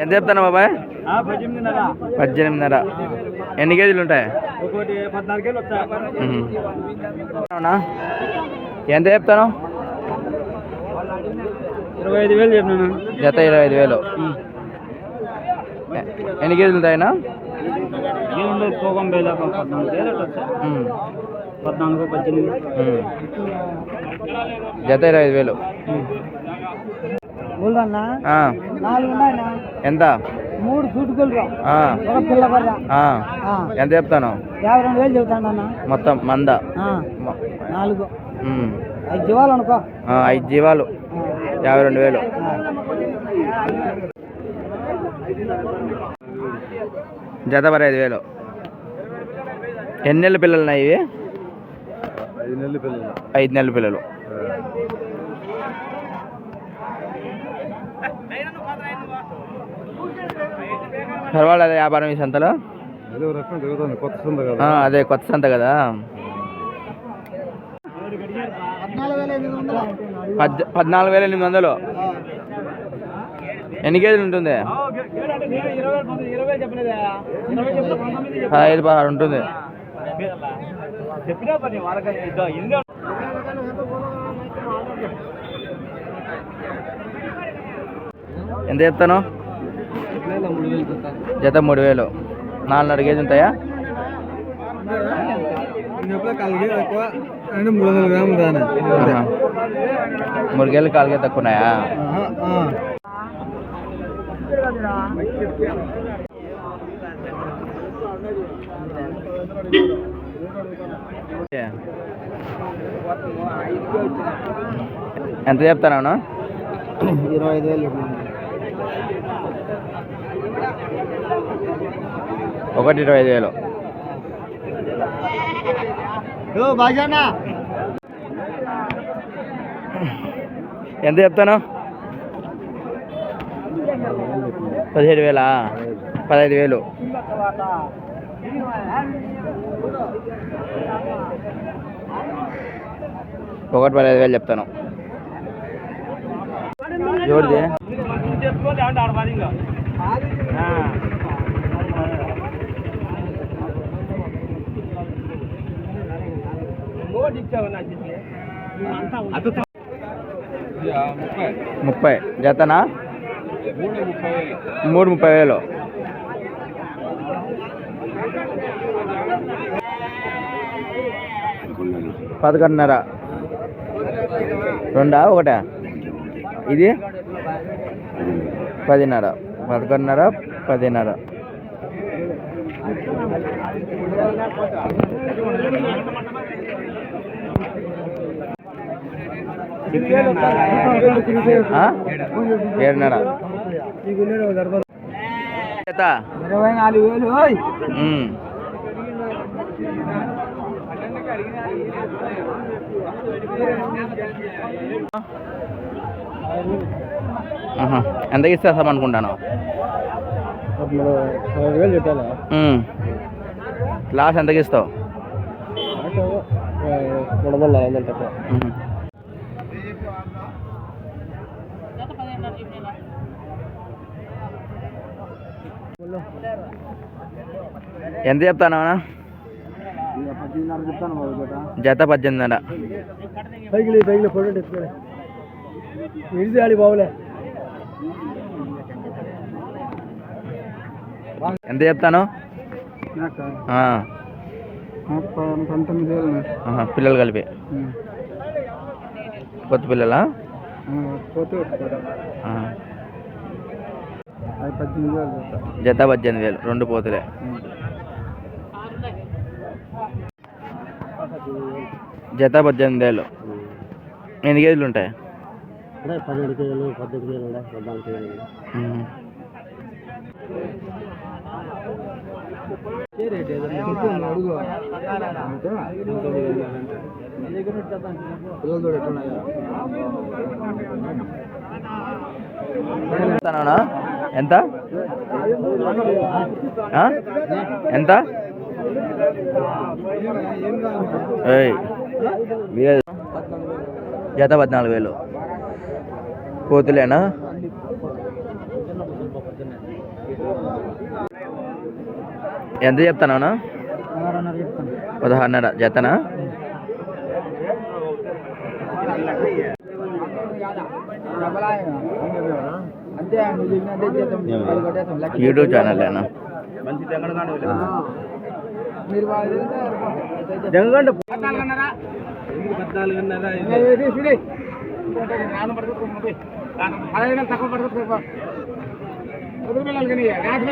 ఎంత చెప్తాను బాబాయ్ పద్దెనిమిదిన్నర. ఎన్ని కేజీలు ఉంటాయి. అవునా? ఎంత చెప్తాను? ఇరవై ఐదు వేలు చెప్పినాను జత ఇరవై ఐదు వేలు. ఎన్ని కేజీలు ఉంటాయినా పద్నాలుగు పద్దెనిమిది. జత ఇరవై ఐదు వేలు. నాలుగు ఎంత? మూడు. ఎంత చెప్తాను? యాభై రెండు వేలు చెబుతాడన్నా మొత్తం మంద. నాలుగు. ఐదు జీవాలు అనుకో. ఆ, ఐదు జీవాలు. యాభై రెండు వేలు. జత మరి ఐదు వేలు. ఎన్ని నెలల పిల్లలు ఉన్నాయి ఇవి? ఐదు నెలలు పిల్లలు. ఐదు నెలల పిల్లలు. పర్వాలేదు వ్యాపారం ఈ సంతలో. అదే కొత్త సంత కదా. పద్నాలుగు వేల ఎనిమిది వందలు. ఎన్ని కేజీలు ఉంటుంది? పదహైదు పదహారు ఉంటుంది. ఎంత చెప్తాను? జత మూడు వేలు. నాలుగున్నర కేజీ ఉంటాయా మూడు కేజీలు కాలుగే తక్కువ ఉన్నాయా ఎంత చెప్తాను ఇరవై ఐదు వేలు ఒకటి ఇరవై ఐదు వేలు. ఎంత చెప్తాను? పదిహేడు వేలా? పదహైదు వేలు. ఒకటి పదహైదు వేలు చెప్తాను. ఎవరిది? ముప్పై. జతనా? మూడు ముప్పై వేలు. పదకొండున్నర. రెండా? ఒకటా? ఇది? పదిన్నర. పదకొండున్నర పదిన్నర. ఏడున్నర. ఇరవై నాలుగు వేలు. ఎంతకి ఇస్తాం అనుకుంటాను. లాస్ట్ ఎంతకి ఇస్తావు మూడు వందల నాలుగు వందలు తక్కువ ఉహు. ఎంత చెప్తాను బాబు జత జత పద్దెనిమిదిన్నర. పైకి పైకి ఫోటో ఎత్తుకోలే. ఇడిది ఆడి బాబులే. ఎంత చెప్తాను. పిల్లలు కలిపి. కొత్త పిల్లలా? జత పద్దెనిమిది వేలు రెండు పోతులే. జత పద్దెనిమిది వేలు. ఎన్ని కేజీలు ఉంటాయి? పన్నెండు కేజీలు పద్దెనిమిది కేజీలు పద్నాలుగు కేజీలు ఆ? ఎంత? ఏయ్ మీరే జత పద్నాలుగు వేలు. కోతులేనా ఎంత చెప్తాను. పదహారున్నర. జతనా అంతే నువ్వు చెప్పినట్టే చేద్దాం పది కొట్టేస్తాం లెక్క యూట్యూబ్ ఛానల్ తక్కువ పడుతుంది